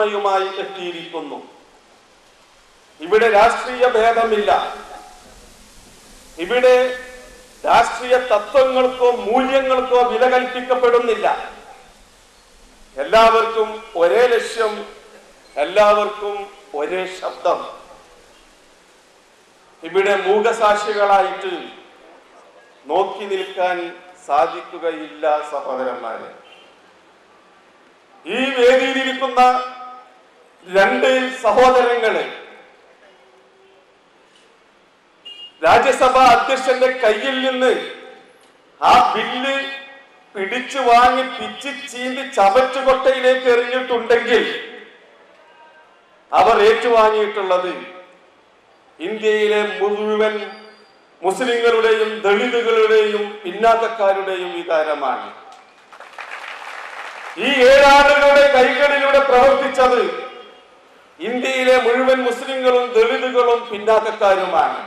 പിന്തുണയുമായി എത്തിയിരിക്കുന്നു. ഇവിടെ രാഷ്ട്രീയ ഭേദമില്ല. ഇവിടെ രാഷ്ട്രീയ തത്വങ്ങൾക്കോ മൂല്യങ്ങൾക്കോ വില കൽപ്പിക്കപ്പെടുന്നില്ല. എല്ലാവർക്കും ഒരേ ലക്ഷ്യം എല്ലാവർക്കും ഒരേ ശബ്ദം. ഇവിടെ മൂകസാക്ഷികളായിട്ട് നോക്കി നിൽക്കാൻ സാധിക്കുകയില്ല സഹോദരന്മാരെ. ഈ വേദിയിലിരിക്കുന്ന രണ്ട് സഹോദരങ്ങളെ. രാജ്യസഭാ അധ്യക്ഷന്റെ കയ്യിൽ നിന്ന് ആ ബില്ല് പിടിച്ചു വാങ്ങി പിച്ച് ചീന്തി ചവറ്റുകൊട്ടയിലേക്ക് എറിഞ്ഞിട്ടുണ്ടെങ്കിൽ അവർ ഏറ്റുവാങ്ങിയിട്ടുള്ളത് ഇന്ത്യയിലെ മുഴുവൻ മുസ്ലിങ്ങളുടെയും ദളിതുകളുടെയും പിന്നാക്കക്കാരുടെയും വികാരമാണ്. ഈ ഏഴാളുകളുടെ കൈകളിലൂടെ പ്രവർത്തിച്ചത് ഇന്ത്യയിലെ മുഴുവൻ മുസ്ലിങ്ങളും ദളിതുകളും പിന്നാക്കക്കാരുമാണ്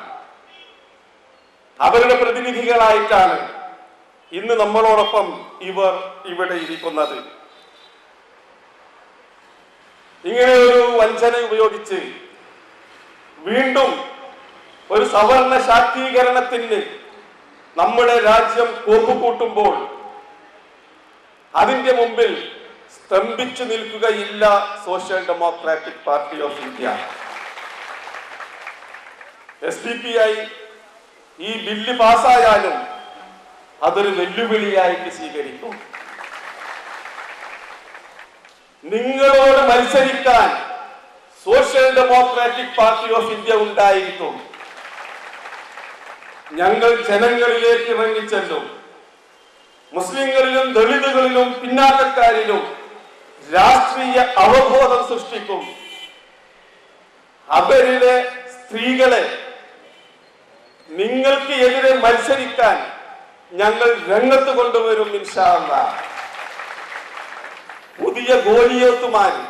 അവരുടെ പ്രതിനിധികളായിട്ടാണ് ഇന്ന് നമ്മളോടൊപ്പം ഇവർ ഇവിടെ ഇരിക്കുന്നത്. ഇങ്ങനെ ഒരു വഞ്ചന ഉപയോഗിച്ച് വീണ്ടും ഒരു സവർണ ശാക്തീകരണത്തിന് നമ്മുടെ രാജ്യം കോപ്പുകൂട്ടുമ്പോൾ അതിന്റെ മുമ്പിൽ സ്തംഭിച്ചു നിൽക്കുകയില്ല social democratic party of India. S D P I ഈ ബില്ല് പാസ്സായാലും അതൊരു വെല്ലുവിളിയായിട്ട് സ്വീകരിക്കും. നിങ്ങളോട് മത്സരിക്കാൻ social democratic party of India ഉണ്ടായിരിക്കും. ഞങ്ങൾ ജനങ്ങളിലേക്ക് ഇറങ്ങിച്ചെല്ലും. മുസ്ലിങ്ങളിലും ദളിതുകളിലും പിന്നാക്കക്കാരിലും രാഷ്ട്രീയ അവബോധം സൃഷ്ടിക്കും. അവരിലെ സ്ത്രീകളെ നിങ്ങൾക്ക് എതിരെ മത്സരിക്കാൻ ഞങ്ങൾ രംഗത്ത് കൊണ്ടുവരും ഇൻഷാല്ല പുതിയ ഗോലിയോത്തുമാര്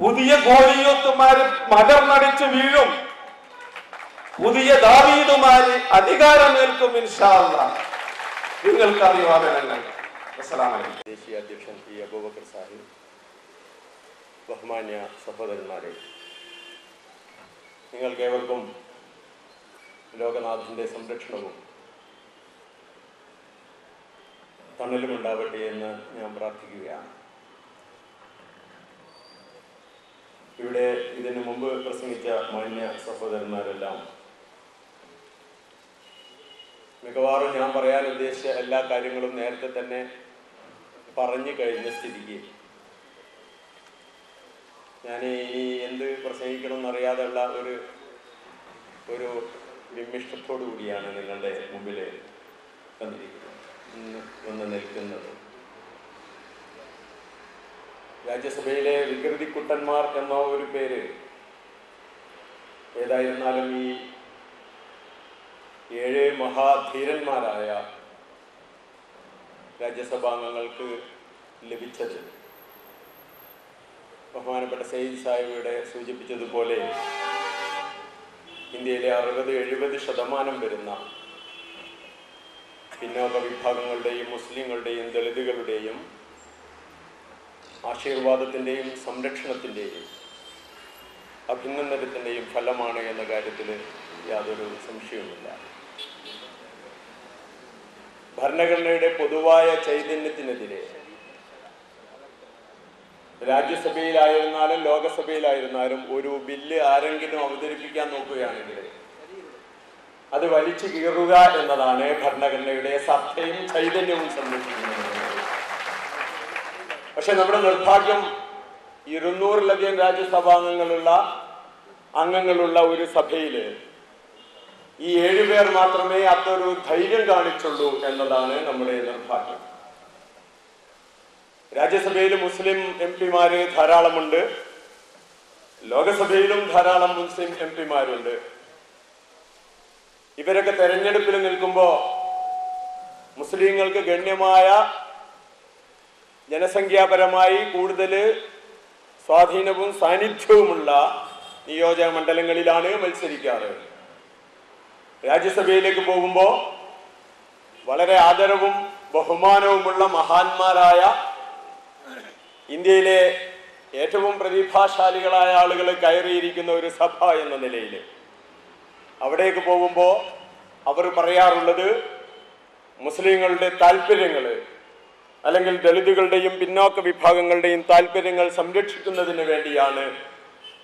പുതിയ ഗോലിയോത്തുമാര് മലർന്നടിച്ച് വീഴും. പുതിയ ദാവീതുമാര് അധികാരമേൽക്കും ഇൻഷാല്ല നിങ്ങൾക്ക് അഭിവാദനങ്ങൾ അസ്സലാമലൈക്കും ദേശീയ അധ്യക്ഷൻ പി. അബൂബക്കർ സാഹിബ് ബഹുമാന്യ സഹോദരന്മാരെ നിങ്ങൾക്കേവർക്കും ലോകനാഥിന്റെ സംരക്ഷണവും തണലും ഉണ്ടാവട്ടെ എന്ന് ഞാൻ പ്രാർത്ഥിക്കുകയാണ്. ഇവിടെ ഇതിനു മുമ്പ് പ്രസംഗിച്ച മാന്യ സഹോദരന്മാരെല്ലാം മിക്കവാറും ഞാൻ പറയാൻ ഉദ്ദേശിച്ച എല്ലാ കാര്യങ്ങളും നേരത്തെ തന്നെ പറഞ്ഞു കഴിഞ്ഞ സ്ഥിതിക്ക്. ഞാൻ ഇനി എന്ത് പ്രസംഗിക്കണം എന്നറിയാതെയുള്ള ഒരു ഒരു വിമിഷ്ടത്തോടു കൂടിയാണ് നിങ്ങളുടെ മുമ്പിൽ വന്ന് നിൽക്കുന്നത്. രാജ്യസഭയിലെ വികൃതിക്കുട്ടന്മാർ എന്ന ഒരു പേര് ഏതായിരുന്നാലും ഈ ഏഴ് മഹാധീരന്മാരായ രാജ്യസഭാംഗങ്ങൾക്ക് ലഭിച്ചത്. ബഹുമാനപ്പെട്ട സെയ്ദ് സാഹിബിയുടെ സൂചിപ്പിച്ചതുപോലെ ഇന്ത്യയിലെ അറുപത് എഴുപത് ശതമാനം വരുന്ന പിന്നോക്ക വിഭാഗങ്ങളുടെയും മുസ്ലിങ്ങളുടെയും ദളിതുകളുടെയും ആശീർവാദത്തിന്റെയും സംരക്ഷണത്തിന്റെയും അഭിനന്ദനത്തിന്റെയും ഫലമാണ് എന്ന കാര്യത്തിൽ യാതൊരു സംശയവുമില്ല. ഭരണഘടനയുടെ പൊതുവായ ചൈതന്യത്തിനെതിരെ രാജ്യസഭയിലായിരുന്നാലും ലോകസഭയിലായിരുന്നാലും ഒരു ബില്ല് ആരെങ്കിലും അവതരിപ്പിക്കാൻ നോക്കുകയാണെങ്കിൽ അത് വലിച്ചു കീറുക എന്നതാണ് ഭരണഘടനയുടെ സത്തയും ചൈതന്യവും സംരക്ഷിക്കുന്നത്. പക്ഷെ നമ്മുടെ നിർഭാഗ്യം ഇരുന്നൂറിലധികം രാജ്യസഭാംഗങ്ങളുള്ള അംഗങ്ങളുള്ള ഒരു സഭയിൽ ഈ ഏഴുപേർ മാത്രമേ അതൊരു ധൈര്യം കാണിച്ചുള്ളൂ എന്നതാണ് നമ്മുടെ നിർഭാഗ്യം. രാജ്യസഭയിൽ മുസ്ലിം എം പിമാര് ധാരാളമുണ്ട്. ലോകസഭയിലും ധാരാളം മുസ്ലിം എം പിമാരുണ്ട്. ഇവരൊക്കെ തെരഞ്ഞെടുപ്പിൽ നിൽക്കുമ്പോൾ മുസ്ലിങ്ങൾക്ക് ഗണ്യമായ ജനസംഖ്യാപരമായി കൂടുതൽ സ്വാധീനവും സാന്നിധ്യവുമുള്ള നിയോജക മണ്ഡലങ്ങളിലാണ് മത്സരിക്കാറ്. രാജ്യസഭയിലേക്ക് പോകുമ്പോൾ വളരെ ആദരവും ബഹുമാനവുമുള്ള മഹാന്മാരായ ഇന്ത്യയിലെ ഏറ്റവും പ്രതിഭാശാലികളായ ആളുകൾ കയറിയിരിക്കുന്ന ഒരു സഭ എന്ന നിലയിൽ അവിടേക്ക് പോകുമ്പോൾ അവർ പറയാറുള്ളത് മുസ്ലിങ്ങളുടെ താല്പര്യങ്ങൾ അല്ലെങ്കിൽ ദളിതുകളുടെയും പിന്നോക്ക വിഭാഗങ്ങളുടെയും താല്പര്യങ്ങൾ സംരക്ഷിക്കുന്നതിന് വേണ്ടിയാണ്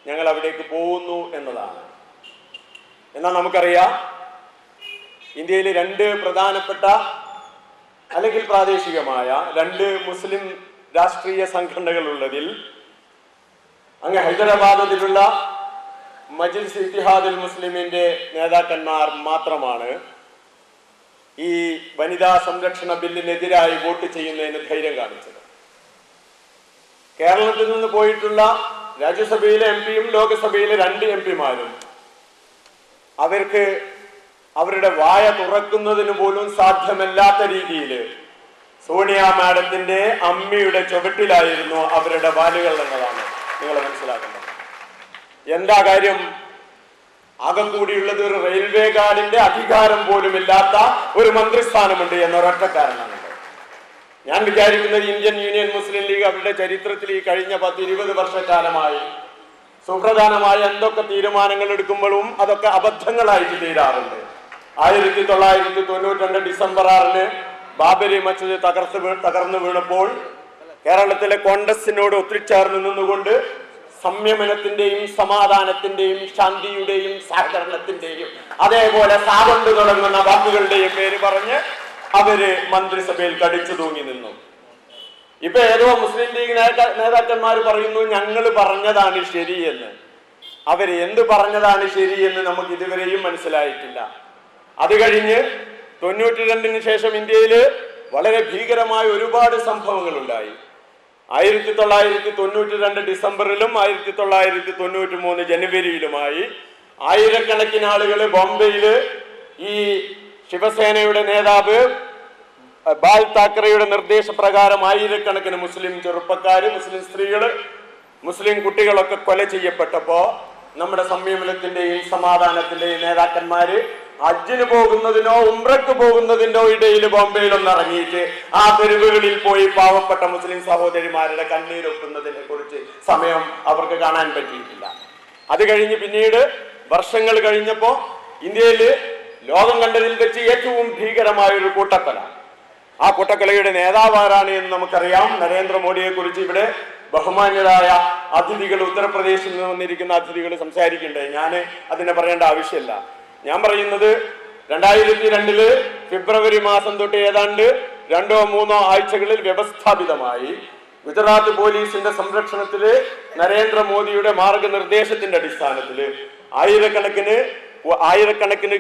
ഞങ്ങൾ അവിടേക്ക് പോകുന്നു എന്നതാണ്. എന്നാൽ നമുക്കറിയാം ഇന്ത്യയിൽ രണ്ട് പ്രധാനപ്പെട്ട അല്ലെങ്കിൽ പ്രാദേശികമായ രണ്ട് മുസ്ലിം രാഷ്ട്രീയ സംഘടനകളുള്ളതിൽ അങ്ങ് ഹൈദരാബാദിലുള്ള മജിൽസ് ഇത്തിഹാദുൽ മുസ്ലിമിന്റെ നേതാക്കന്മാർ മാത്രമാണ് ഈ വനിതാ സംരക്ഷണ ബില്ലിനെതിരായി വോട്ട് ചെയ്യുന്നതിന് ധൈര്യം കാണിച്ചത്. കേരളത്തിൽ നിന്ന് പോയിട്ടുള്ള രാജ്യസഭയിലെ എം പിയും ലോകസഭയിലെ രണ്ട് എം പിമാരും അവർക്ക് അവരുടെ വായ തുറക്കുന്നതിന് പോലും സാധ്യമല്ലാത്ത രീതിയിൽ സോണിയ മാഡത്തിന്റെ അമ്മയുടെ ചുവട്ടിലായിരുന്നു അവരുടെ വാലുകൾ എന്നതാണ് നിങ്ങൾ മനസ്സിലാക്കുന്നത് എന്താ കാര്യം? അകം കൂടിയുള്ളത് ഒരു റെയിൽവേ ഗാർഡിന്റെ അധികാരം പോലും ഇല്ലാത്ത ഒരു മന്ത്രിസ്ഥാനമുണ്ട് എന്നൊരൊറ്റ കാരണമാണ് ഞാൻ വിചാരിക്കുന്നത് ഇന്ത്യൻ യൂണിയൻ മുസ്ലിം ലീഗ് അവരുടെ ചരിത്രത്തിൽ ഈ കഴിഞ്ഞ പത്ത് ഇരുപത് വർഷക്കാലമായി സുപ്രധാനമായ എന്തൊക്കെ തീരുമാനങ്ങൾ എടുക്കുമ്പോഴും അതൊക്കെ അബദ്ധങ്ങളായിട്ട് തീരാറുണ്ട്. ആയിരത്തി തൊള്ളായിരത്തി തൊണ്ണൂറ്റി ഡിസംബർ ആറിന് ബാബരി മസ്ജിദ് തകർത്ത് തകർന്നു വീണപ്പോൾ കേരളത്തിലെ കോൺഗ്രസിനോട് ഒത്തുചേർന്ന് നിന്നുകൊണ്ട് സംയമനത്തിന്റെയും സമാധാനത്തിന്റെയും ശാന്തിയുടെയും സഹകരണത്തിന്റെയും അതേപോലെ സാവണ്ട് തുടങ്ങുന്ന വാക്കുകളുടെയും പേര് പറഞ്ഞ് അവർ മന്ത്രിസഭയിൽ കടിച്ചു തൂങ്ങി നിന്നു. ഇപ്പൊ ഏതോ മുസ്ലിം ലീഗ് നേതാ- നേതാക്കന്മാർ പറയുന്നു ഞങ്ങൾ പറഞ്ഞതാണ് ശരിയെന്ന്. അവർ എന്ത് പറഞ്ഞതാണ് ശരിയെന്ന് നമുക്ക് ഇതുവരെയും മനസ്സിലായിട്ടില്ല. അത് കഴിഞ്ഞ് തൊണ്ണൂറ്റി രണ്ടിന് ശേഷം ഇന്ത്യയിൽ വളരെ ഭീകരമായ ഒരുപാട് സംഭവങ്ങൾ ഉണ്ടായി ആയിരത്തി തൊള്ളായിരത്തി തൊണ്ണൂറ്റി രണ്ട് ഡിസംബറിലും ആയിരത്തി തൊള്ളായിരത്തി തൊണ്ണൂറ്റി മൂന്ന് ജനുവരിയിലുമായി ആയിരക്കണക്കിന് ആളുകൾ ബോംബെയിൽ ഈ ശിവസേനയുടെ നേതാവ് ബാൽ താക്കറെയുടെ നിർദ്ദേശപ്രകാരം ആയിരക്കണക്കിന് മുസ്ലിം ചെറുപ്പക്കാർ മുസ്ലിം സ്ത്രീകൾ മുസ്ലിം കുട്ടികളൊക്കെ കൊല ചെയ്യപ്പെട്ടപ്പോൾ നമ്മുടെ സംയമനത്തിന്റെയും സമാധാനത്തിന്റെയും നേതാക്കന്മാര് ഹജ്ജിന് പോകുന്നതിനോ ഉംറക്ക് പോകുന്നതിനോ ഇടയിൽ ബോംബെയിൽ ഒന്ന് ഇറങ്ങിയിട്ട് ആ തെരുവുകളിൽ പോയി പാവപ്പെട്ട മുസ്ലിം സഹോദരിമാരുടെ കണ്ണീരൊക്കുന്നതിനെ കുറിച്ച് സമയം അവർക്ക് കാണാൻ പറ്റിയിട്ടില്ല. അത് കഴിഞ്ഞ് പിന്നീട് വർഷങ്ങൾ കഴിഞ്ഞപ്പോ ഇന്ത്യയിൽ ലോകം കണ്ടതിൽ വെച്ച് ഏറ്റവും ഭീകരമായ ഒരു കൂട്ടക്കൊല. ആ കൂട്ടക്കൊലയുടെ നേതാവാരാണ് എന്ന് നമുക്കറിയാം. നരേന്ദ്രമോദിയെ കുറിച്ച് ഇവിടെ ബഹുമാന്യരായ അതിഥികൾ ഉത്തർപ്രദേശിൽ നിന്ന് വന്നിരിക്കുന്ന അതിഥികൾ സംസാരിക്കണ്ടേ? ഞാൻ അതിനെ പറയേണ്ട ആവശ്യമില്ല. ഞാൻ പറയുന്നത് രണ്ടായിരത്തി രണ്ടിൽ ഫെബ്രുവരി മാസം തൊട്ട് ഏതാണ്ട് രണ്ടോ മൂന്നോ ആഴ്ചകളിൽ വ്യവസ്ഥാപിതമായി ഗുജറാത്ത് പോലീസിന്റെ സംരക്ഷണത്തിൽ നരേന്ദ്രമോദിയുടെ മാർഗനിർദ്ദേശത്തിന്റെ അടിസ്ഥാനത്തിൽ ആയിരക്കണക്കിന് ആയിരക്കണക്കിന്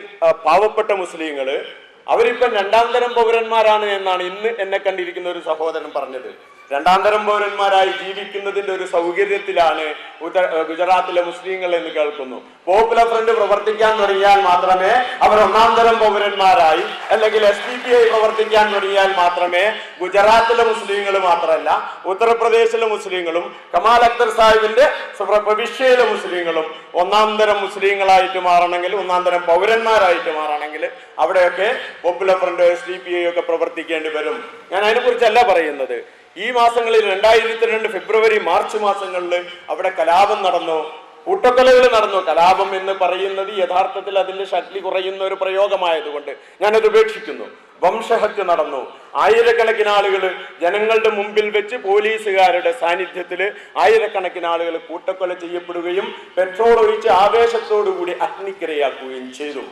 പാവപ്പെട്ട മുസ്ലിങ്ങൾ അവരിപ്പം രണ്ടാം തരം പൗരന്മാരാണ് എന്നാണ് ഇന്ന് എന്നെ കണ്ടിരിക്കുന്ന ഒരു സഹോദരൻ പറഞ്ഞത്. രണ്ടാം തരം പൗരന്മാരായി ജീവിക്കുന്നതിന്റെ ഒരു സൗകര്യത്തിലാണ് ഗുജറാത്തിലെ മുസ്ലിങ്ങൾ എന്ന് കേൾക്കുന്നു. പോപ്പുലർ ഫ്രണ്ട് പ്രവർത്തിക്കാൻ തുടങ്ങിയാൽ മാത്രമേ അവർ ഒന്നാം തരം പൗരന്മാരായി അല്ലെങ്കിൽ എസ് ഡി പി ഐ പ്രവർത്തിക്കാൻ തുടങ്ങിയാൽ മാത്രമേ ഗുജറാത്തിലെ മുസ്ലിങ്ങൾ മാത്രമല്ല ഉത്തർപ്രദേശിലെ മുസ്ലിങ്ങളും കമാൽ അക്തർ സാഹിബിന്റെ പ്രവിശ്യയിലെ മുസ്ലിങ്ങളും ഒന്നാം തരം മുസ്ലിങ്ങളായിട്ട് മാറണമെങ്കിൽ ഒന്നാം തരം പൗരന്മാരായിട്ട് മാറണമെങ്കിൽ അവിടെയൊക്കെ popular front S D P I ഒക്കെ പ്രവർത്തിക്കേണ്ടി വരും. ഞാൻ അതിനെക്കുറിച്ചല്ല പറയുന്നത്. ഈ മാസങ്ങളിൽ രണ്ടായിരത്തി രണ്ട് ഫെബ്രുവരി മാർച്ച് മാസങ്ങളിൽ അവിടെ കലാപം നടന്നു. കൂട്ടക്കൊലകൾ നടന്നു. കലാപം എന്ന് പറയുന്നത് യഥാർത്ഥത്തിൽ അതിന്റെ ശക്തി കുറയുന്ന ഒരു പ്രയോഗമായതുകൊണ്ട് ഞാനത് ഉപേക്ഷിക്കുന്നു. വംശഹത്യ നടന്നു. ആയിരക്കണക്കിന് ആളുകൾ ജനങ്ങളുടെ മുമ്പിൽ വെച്ച് പോലീസുകാരുടെ സാന്നിധ്യത്തിൽ ആയിരക്കണക്കിന് ആളുകൾ കൂട്ടക്കൊല ചെയ്യപ്പെടുകയും പെട്രോൾ ഒഴിച്ച് ആവേശത്തോടുകൂടി അഗ്നിക്കിരയാക്കുകയും ചെയ്തു.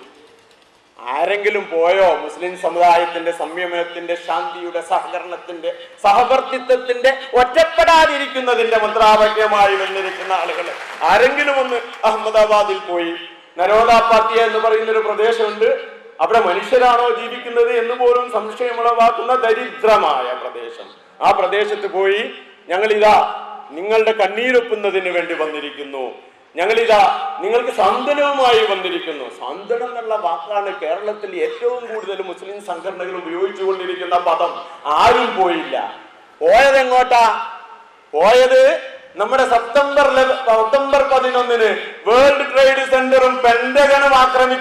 ആരെങ്കിലും പോയോ മുസ്ലിം സമുദായത്തിന്റെ സംയമനത്തിന്റെ ശാന്തിയുടെ സഹകരണത്തിന്റെ സഹവർത്തിത്വത്തിന്റെ ഒറ്റപ്പെടാതിരിക്കുന്നതിന്റെ മന്ത്രാവക്യമായി വന്നിരിക്കുന്ന ആളുകൾ ആരെങ്കിലും ഒന്ന് അഹമ്മദാബാദിൽ പോയി. നരോദ പാർട്ടിയ എന്ന് പറയുന്ന ഒരു പ്രദേശമുണ്ട്. അവിടെ മനുഷ്യരാണോ ജീവിക്കുന്നത് എന്ന് പോലും സംശയമുളവാക്കുന്ന ദരിദ്രമായ പ്രദേശം. ആ പ്രദേശത്ത് പോയി ഞങ്ങളിതാ നിങ്ങളുടെ കണ്ണീരൊപ്പുന്നതിന് വേണ്ടി വന്നിരിക്കുന്നു. ഞങ്ങളിതാ നിങ്ങൾക്ക് സാന്ത്വനവുമായി വന്നിരിക്കുന്നു. സാന്ത്വനം എന്നുള്ള വാക്കാണ് കേരളത്തിൽ ഏറ്റവും കൂടുതൽ മുസ്ലിം സംഘടനകൾ ഉപയോഗിച്ചുകൊണ്ടിരിക്കുന്ന പദം. ആരും പോയില്ല. പോയത് എങ്ങോട്ടാ പോയത് നമ്മുടെ സെപ്റ്റംബർ സെപ്റ്റംബർ പതിനൊന്നിന് വേൾഡ് ട്രേഡ് സെന്ററും പെന്റഗണും ആക്രമിച്ചു